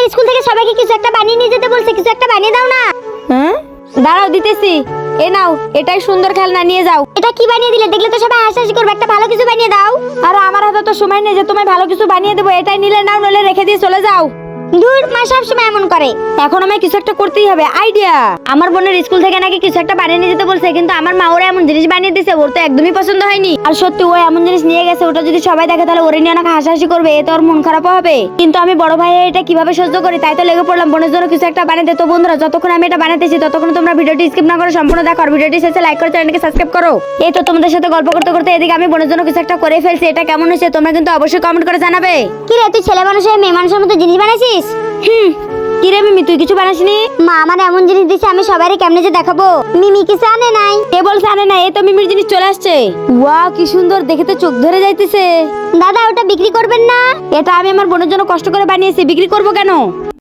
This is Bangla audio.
আমাদের স্কুল থেকে সবাইকে কিছু একটা বানিয়ে নিয়ে যেতে বলছে কিছু একটা বানিয়ে দাও না। হ্যাঁ? দাঁড়াও দিতেছি। এ নাও এটাই সুন্দর খেলনা নিয়ে যাও। এটা কি বানিয়ে দিলে? দেখলে তো সবাই হাসাহাসি করবে একটা ভালো কিছু বানিয়ে দাও। আর আমার হাতে তো সময় নেই যে তোমায় ভালো কিছু বানিয়ে দেবো এটাই নিলে নাও নলে রেখে দিয়ে চলে যাও। মা সব সময় এমন করে। এখন আমায় কিছু একটা করতেই হবে, আইডিয়া। আমার বোনের স্কুল থেকে নাকি কিছু একটা বানিয়ে নিয়ে যেতে বলছে, কিন্তু আমার মা ওরা এমন জিনিস বানিয়ে দিছে, ওর তো একদমই পছন্দ হয়নি। আর সত্যি, ও এমন জিনিস নিয়ে গেছে, ওটা যদি সবাই দেখে, তাহলে ওরে নিয়ে অনেক হাসাহাসি করবে এতে ওর মন খারাপও হবে। কিন্তু আমি বড় ভাই এটা কীভাবে সহ্য করি, তাই তো লেগে পড়লাম, বোনের জন্য কিছু একটা বানিয়ে তো বন্ধুরা, যতক্ষণ আমি এটা বানাতেছি ততক্ষণ তোমরা ভিডিওটি স্কিপ না করে সম্পূর্ণ দেখো, আর ভিডিওটি শেষে লাইক করে চ্যানেলকে সাবস্ক্রাইব করো। এই তো তোমাদের সাথে গল্প করতে করতে এদিকে আমি বোনের জন্য কিছু একটা করে ফেলছি, এটা কেমন হয়েছে তোমরা কিন্তু অবশ্যই কমেন্ট করে জানাবে। কি রে তুই ছেলে মানুষের মেয়ে মানুষের মতো জিনিস বানাইছিস? হুম। কি রে মিমি তুই কিছু বানাসনি? মা আমার এমন জিনিস দিছে আমি সবারই কেমনে যে দেখাবো? মিমি কিছু আনে নাই? কে বলছে আনে না এই তো মিমির জিনিস চলে আসছে। ওয়াও কি সুন্দর দেখে তো চোখ ধরে যাইতেছে। দাদা ওটা বিক্রি করবেন না? এটা আমি আমার বোনের জন্য কষ্ট করে বানিয়েছি বিক্রি করব কেন?